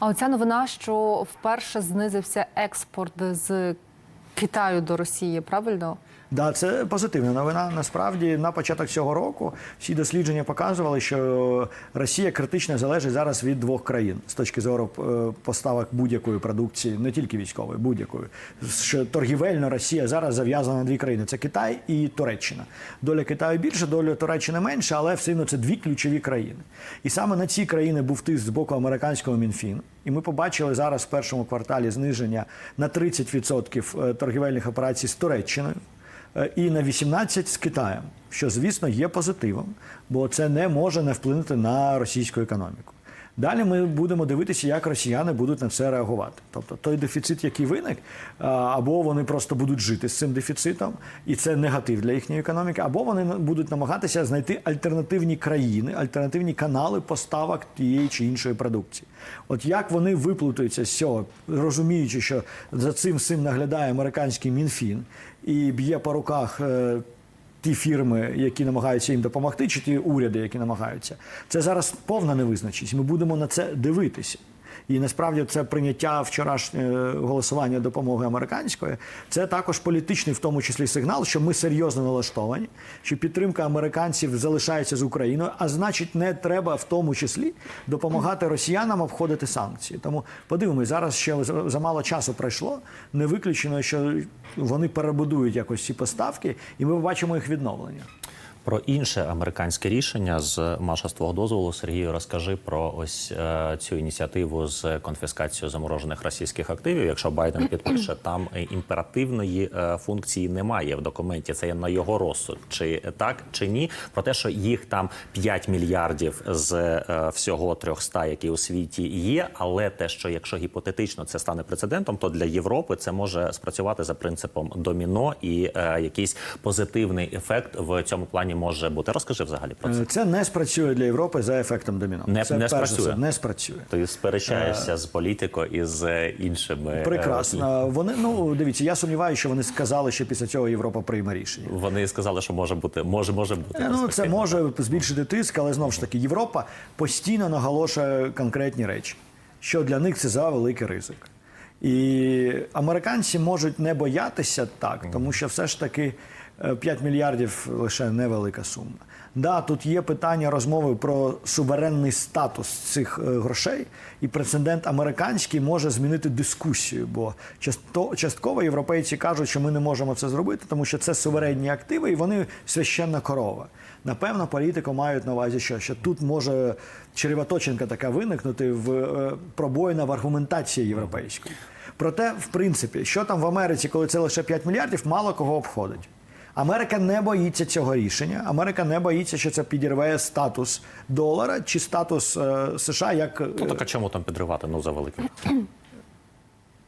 А оця новина, що вперше знизився експорт з Китаю до Росії, правильно? Да, це позитивна новина. Насправді, на початок цього року всі дослідження показували, що Росія критично залежить зараз від двох країн з точки зору е, поставок будь-якої продукції, не тільки військової, будь-якої. Що торгівельно Росія зараз зав'язана на дві країни: це Китай і Туреччина. Доля Китаю більше, доля Туреччини менше, але все одно це дві ключові країни. І саме на ці країни був тиск з боку американського Мінфін. І ми побачили зараз в першому кварталі зниження на 30% торгівельних операцій з Туреччиною. Е, і на 18 з Китаєм, що звісно є позитивом, бо це не може не вплинути на російську економіку. Далі ми будемо дивитися, як росіяни будуть на це реагувати. Тобто той дефіцит, який виник, або вони просто будуть жити з цим дефіцитом, і це негатив для їхньої економіки, або вони будуть намагатися знайти альтернативні країни, альтернативні канали поставок тієї чи іншої продукції. От як вони виплутаються з цього, розуміючи, що за цим всім наглядає американський мінфін і б'є по руках. Ті фірми, які намагаються їм допомогти, чи ті уряди, які намагаються, це зараз повна невизначеність. Ми будемо на це дивитися. І насправді це прийняття вчорашнє голосування допомоги американської. Це також політичний, в тому числі, сигнал, що ми серйозно налаштовані, що підтримка американців залишається з Україною, а значить, не треба в тому числі допомагати росіянам обходити санкції. Тому подивимось, зараз ще замало часу пройшло. Не виключено, що вони перебудують якось ці поставки, і ми побачимо їх відновлення. Про інше американське рішення з Маша, з твого дозволу, Сергію, розкажи про ось е, цю ініціативу з конфіскацією заморожених російських активів. Якщо Байден підпише, там е, імперативної е, функції немає в документі. Це є на його розсуд, чи так чи ні. Про те, що їх там 5 мільярдів з е, всього 300, які у світі є. Але те, що якщо гіпотетично це стане прецедентом, то для Європи це може спрацювати за принципом доміно і е, якийсь позитивний ефект в цьому плані може бути. Розкажи взагалі про це. Е, Це не спрацює для Європи за ефектом доміно. Не- це не перш спрацює. все, не спрацює. Ти сперечаєшся з політико і з е, іншими е, Прекрасно. Вони ну дивіться, я сумніваюся, що вони сказали, що після цього Європа прийме рішення. Вони сказали, що може бути, може, може бути. Ну, це може збільшити тиск, але знову ж таки, Європа постійно наголошує конкретні речі, що для них це за великий ризик. І американці можуть не боятися так, тому що все ж таки е, 5 мільярдів лише невелика сума. Да, тут є питання розмови про суверенний статус цих е, грошей, і прецедент американський може змінити дискусію, бо частково європейці кажуть, що ми не можемо це зробити, тому що це суверенні активи, і вони священна корова. Напевно, політико мають на увазі, що, що тут може черевоточинка така виникнути в е, пробоїна в аргументації європейської. Проте, в принципі, що там в Америці, коли це лише 5 мільярдів, мало кого обходить. Америка не боїться цього рішення. Америка не боїться, що це підірве статус долара чи статус е, США як Ну так а чому там підривати? Ну за великим.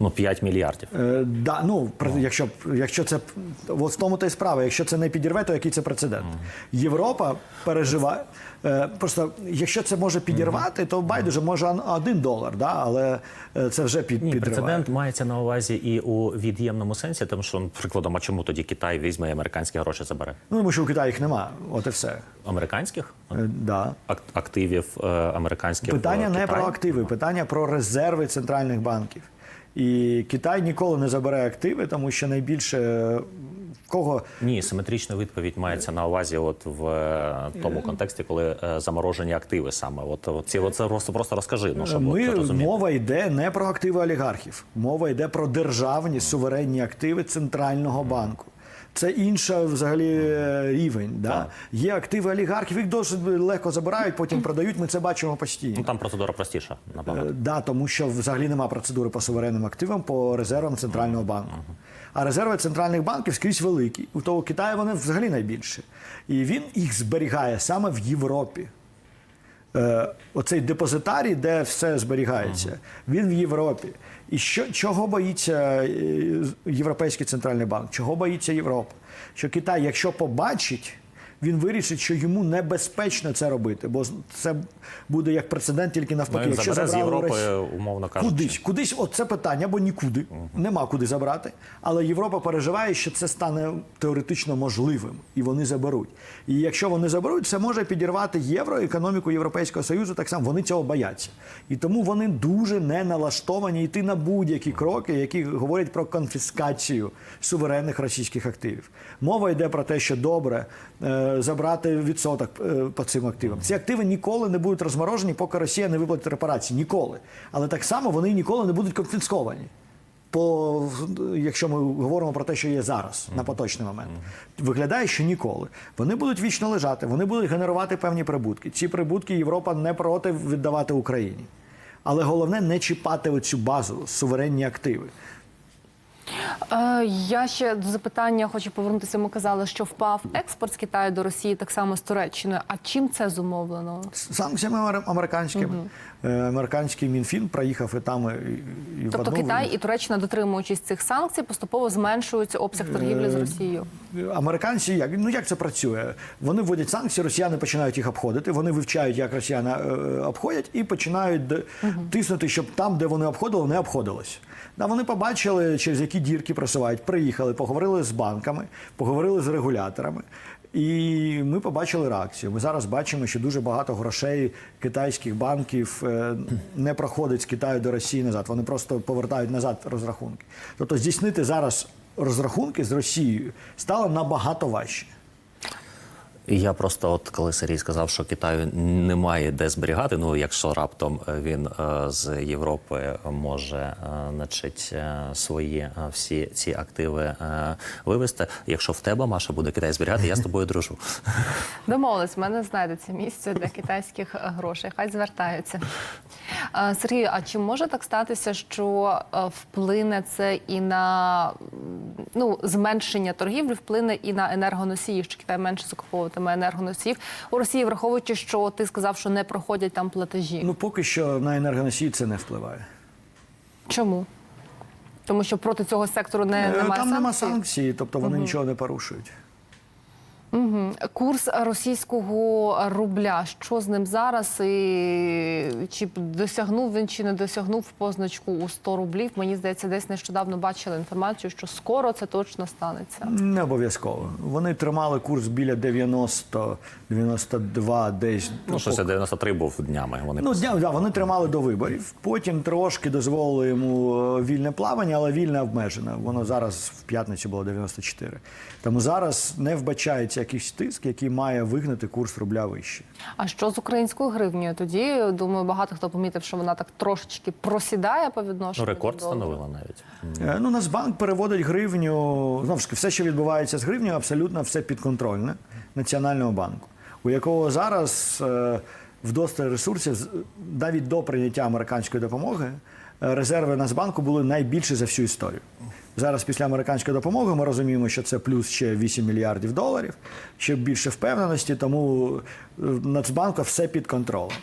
Ну 5 мільярдів. Е, да, ну, при- якщо, якщо це в тому та й справа, якщо це не підірве, то який це прецедент? Європа переживає. Е, просто якщо це може підірвати, то байдуже може один долар, да, але е, це вже під, Ні, підриває. прецедент мається на увазі і у від'ємному сенсі, тому що ну, прикладом, а чому тоді Китай візьме і американські гроші забере? Ну, тому що у Китаї їх нема. От і все. Американських Е, да. Активів е, американських Питання в не про активи, питання про резерви центральних банків. І Китай ніколи не забере активи, тому що найбільше е, в кого Ні, симетрична відповідь мається на увазі, от в е, тому контексті, коли е, заморожені активи саме. От, от ці от це просто просто розкажи. Ну щоб Ми от, мова йде не про активи олігархів, мова йде про державні суверенні активи центрального банку. Це інша взагалі е, рівень. Да? Є активи олігархів, їх досить легко забирають, потім продають. Ми це бачимо постійно. Ну там процедура простіша набагато. Е, Да, тому що взагалі нема процедури по суверенним активам по резервам центрального банку. А резерви центральних банків скрізь великі. У того Китаю вони взагалі найбільші. І він їх зберігає саме в Європі. Е, оцей депозитарій, де все зберігається, він в Європі. І що, чого боїться е, Європейський центральний банк? Чого боїться Європа? Що Китай, якщо побачить, він вирішить, що йому небезпечно це робити, бо це буде як прецедент тільки Ну, навпаки. він Якщо забере з Європи, Росії- умовно кажучи. Кудись, кудись, от це питання, або нікуди. Нема куди забрати. Але Європа переживає, що це стане теоретично можливим, і вони заберуть. І якщо вони заберуть, це може підірвати євро, економіку Європейського Союзу. Так само вони цього бояться. І тому вони дуже не налаштовані йти на будь-які кроки, які говорять про конфіскацію суверенних російських активів. Мова йде про те, що добре е, забрати відсоток е, по цим активам. Ці активи ніколи не будуть розморожені, поки Росія не виплатить репарації. Ніколи. Але так само вони ніколи не будуть конфісковані. По якщо ми говоримо про те, що є зараз на поточний момент, виглядає, що ніколи вони будуть вічно лежати, вони будуть генерувати певні прибутки. Ці прибутки Європа не проти віддавати Україні, але головне не чіпати оцю базу суверенні активи. Е, я ще до запитання хочу повернутися. Ми казали, що впав експорт з Китаю до Росії так само з Туреччиною. А чим це зумовлено? Санкціями амер- американськими. Е, Американський мінфін проїхав і там і, і в Тобто одну, Китай і Туреччина, дотримуючись цих санкцій, поступово зменшують обсяг торгівлі з Е, Росією. Американці як ну як це працює? Вони вводять санкції, росіяни починають їх обходити. Вони вивчають, як росіяни е, обходять, і починають д- тиснути, щоб там, де вони обходили, не обходилось. Да, вони побачили, через які дірки просувають. Приїхали, поговорили з банками, поговорили з регуляторами. І ми побачили реакцію. Ми зараз бачимо, що дуже багато грошей китайських банків е, не проходить з Китаю до Росії назад. Вони просто повертають назад розрахунки. Тобто здійснити зараз розрахунки з Росією стало набагато важче. Я просто, от коли Сергій сказав, що Китаю немає де зберігати. Ну якщо раптом е, він е, з Європи може е, значить, свої всі ці активи вивезти. Якщо в тебе Маша буде Китай зберігати, я з тобою дружу. Домовились, в мене знайдеться місце для китайських грошей. Хай звертаються. Сергію, а чи може так статися, що вплине це і на ну, зменшення торгівлі, вплине і на енергоносії, що Китай менше закуповуватиме енергоносіїв у Росії, враховуючи, що ти сказав, що не проходять там платежі. Ну поки що на енергоносії це не впливає. Чому? Тому що проти цього сектору не Е, немає Там нема санкцій? санкцій, тобто вони нічого не порушують. Курс російського рубля. Що з ним зараз? І чи б досягнув він чи не досягнув позначку у 100 рублів? Мені здається, десь нещодавно бачили інформацію, що скоро це точно станеться. Не обов'язково. Вони тримали курс біля 90, 92 десь. Ну щось 93 був днями. Вони Ну, дня, да, вони тримали до виборів. Потім трошки дозволили йому е, вільне плавання, але вільне обмежене. Воно зараз в п'ятницю було 94. Тому зараз не вбачається якийсь тиск, який має вигнати курс рубля вище. А що з українською гривнею? Тоді думаю, багато хто помітив, що вона так трошечки просідає по відношенню. ну, рекорд встановила навіть. Е, Ну, Нацбанк переводить гривню. Знову ж таки, все, що відбувається з гривнею, абсолютно все підконтрольне Національного банку, у якого зараз е, вдосталь ресурсів, навіть до прийняття американської допомоги, е, резерви Нацбанку були найбільші за всю історію. Зараз після американської допомоги ми розуміємо, що це плюс ще 8 мільярдів доларів, ще більше впевненості, тому Нацбанку Нацбанка все під контролем.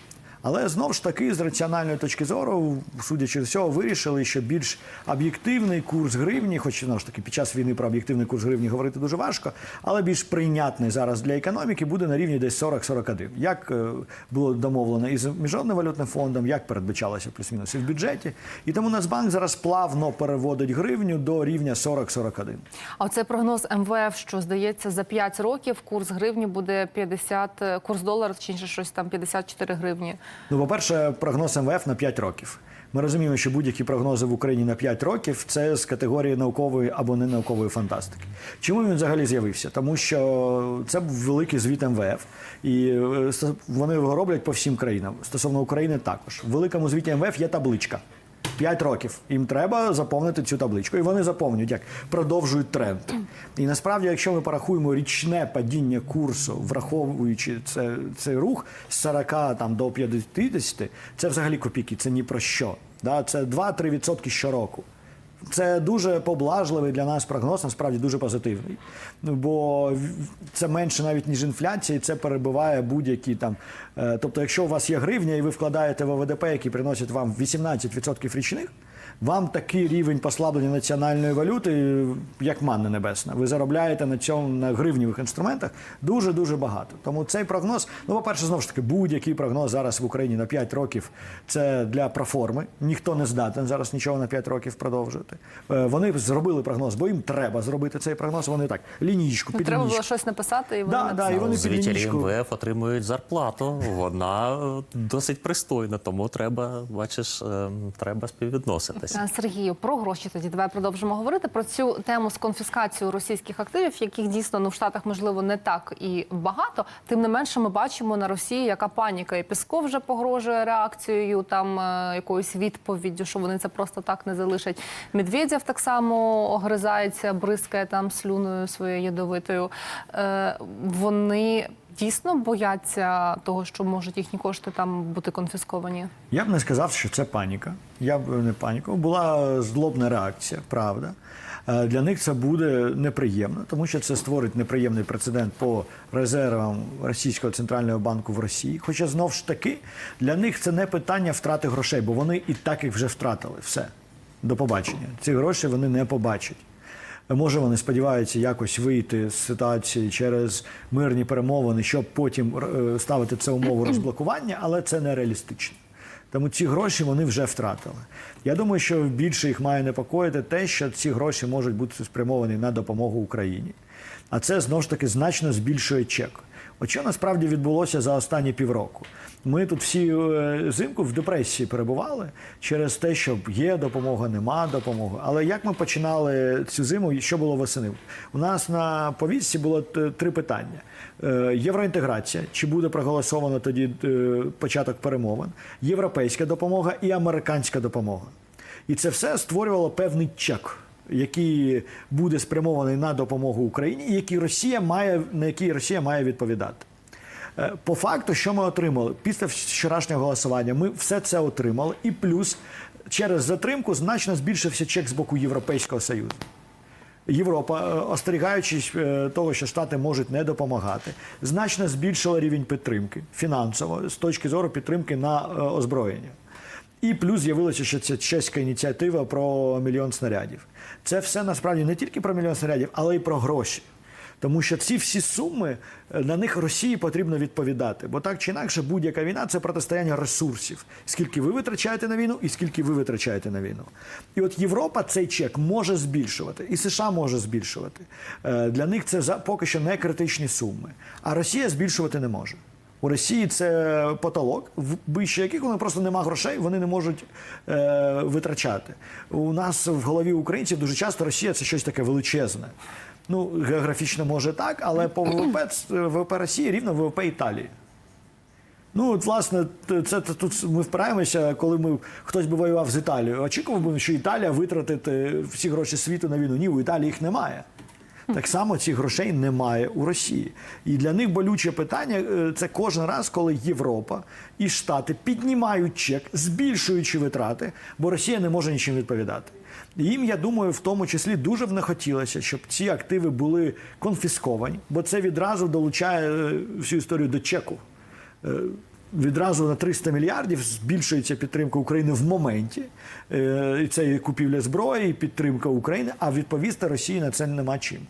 Але знову ж таки, з раціональної точки зору, судячи з цього, вирішили, що більш об'єктивний курс гривні, хоч знову ж таки під час війни про об'єктивний курс гривні говорити дуже важко, але більш прийнятний зараз для економіки буде на рівні десь 40-41. Як е, було домовлено із міжнародним валютним фондом, як передбачалося плюс-мінус і в бюджеті. І тому Нацбанк зараз плавно переводить гривню до рівня 40-41. А оцей прогноз МВФ, що здається, за 5 років курс гривні буде 50, е, курс долара, чи щось там 54 гривні. Ну, по-перше, прогноз МВФ на 5 років. Ми розуміємо, що будь-які прогнози в Україні на 5 років це з категорії наукової або ненаукової фантастики. Чому він взагалі з'явився? Тому що це був великий звіт МВФ, і е, вони його роблять по всім країнам. Стосовно України також. В великому звіті МВФ є табличка. 5 років. Їм треба заповнити цю табличку. І вони заповнюють, як продовжують тренд. І насправді, якщо ми порахуємо річне падіння курсу, враховуючи це, цей рух з 40 там, до 50, це взагалі копійки, це ні про що. Да? Це 2-3% щороку. Це дуже поблажливий для нас прогноз, насправді дуже позитивний. Бо це менше навіть ніж інфляція, і це перебиває будь-які там. е, Тобто, якщо у вас є гривня і ви вкладаєте в ОВДП, який приносить вам 18% річних, вам такий рівень послаблення національної валюти, як манна небесна. Ви заробляєте на цьому на гривнівих інструментах дуже дуже багато. Тому цей прогноз, ну по-перше, знову ж таки, будь-який прогноз зараз в Україні на 5 років це для проформи. Ніхто не здатен зараз нічого на 5 років продовжувати. Е, Вони зробили прогноз, бо їм треба зробити цей прогноз. Вони так лінійку Ну, під треба було щось написати, і вони Да, да, і вони лінійку. МВФ отримують зарплату. Вона е, досить пристойна, тому треба, бачиш, е, треба співвідноситися. Е, Сергію, про гроші тоді давай продовжимо говорити про цю тему з конфіскацією російських активів, яких дійсно ну в Штатах можливо не так і багато. Тим не менше, ми бачимо на Росії, яка паніка, і Пісков вже погрожує реакцією, там е, якоюсь відповіддю, що вони це просто так не залишать. Медведєв так само огризається, бризкає там слюною своєю ядовитою. Е, вони дійсно бояться того, що можуть їхні кошти там бути конфісковані. Я б не сказав, що це паніка. Я б не паніку. Була злобна реакція, правда. Е, Для них це буде неприємно, тому що це створить неприємний прецедент по резервам Російського центрального банку в Росії. Хоча знов ж таки для них це не питання втрати грошей, бо вони і так їх вже втратили. Все до побачення. Ці гроші вони не побачать. Може, вони сподіваються якось вийти з ситуації через мирні перемовини, щоб потім е, ставити це умову розблокування, але це нереалістично. Тому ці гроші вони вже втратили. Я думаю, що більше їх має непокоїти те, що ці гроші можуть бути спрямовані на допомогу Україні. А це знову ж таки значно збільшує чек. От що насправді відбулося за останні півроку? Ми тут всі е, взимку в депресії перебували через те, що є допомога, нема допомоги. Але як ми починали цю зиму, і що було восени? У нас на повістці було три питання: Е, євроінтеграція, чи буде проголосовано тоді е, початок перемовин, європейська допомога і американська допомога. І це все створювало певний чек, який буде спрямований на допомогу Україні, і який Росія має, на який Росія має відповідати. Е, По факту, що ми отримали після вчорашнього голосування, ми все це отримали, і плюс через затримку значно збільшився чек з боку Європейського Союзу. Європа, е, остерігаючись е, того, що Штати можуть не допомагати, значно збільшила рівень підтримки фінансово з точки зору підтримки на озброєння. І плюс з'явилося, що це чеська ініціатива про мільйон снарядів. Це все насправді не тільки про мільйон снарядів, але й про гроші. Тому що ці всі суми е, на них Росії потрібно відповідати. Бо так чи інакше, будь-яка війна це протистояння ресурсів. Скільки ви витрачаєте на війну, і скільки ви витрачаєте на війну. І от Європа цей чек може збільшувати, і США може збільшувати. Е, Для них це поки що не критичні суми. А Росія збільшувати не може. У Росії це потолок, вище яких вони просто нема грошей, вони не можуть е, витрачати. У нас в голові українців дуже часто Росія це щось таке величезне. Ну, географічно може так, але по ВВП ВВП Росії рівно ВВП Італії. Ну, от, власне, це тут ми впираємося, коли ми хтось би воював з Італією. Очікував би, що Італія витратить е, всі гроші світу на війну. Ні, у Італії їх немає. Так само цих грошей немає у Росії. І для них болюче питання е, це кожен раз, коли Європа і Штати піднімають чек, збільшуючи витрати, бо Росія не може нічим відповідати. Їм, я думаю, в тому числі дуже б не хотілося, щоб ці активи були конфісковані, бо це відразу долучає е, всю історію до чеку. Е, Відразу на 300 мільярдів збільшується підтримка України в моменті. Це і купівля зброї, і підтримка України, а відповісти Росії на це нема чим.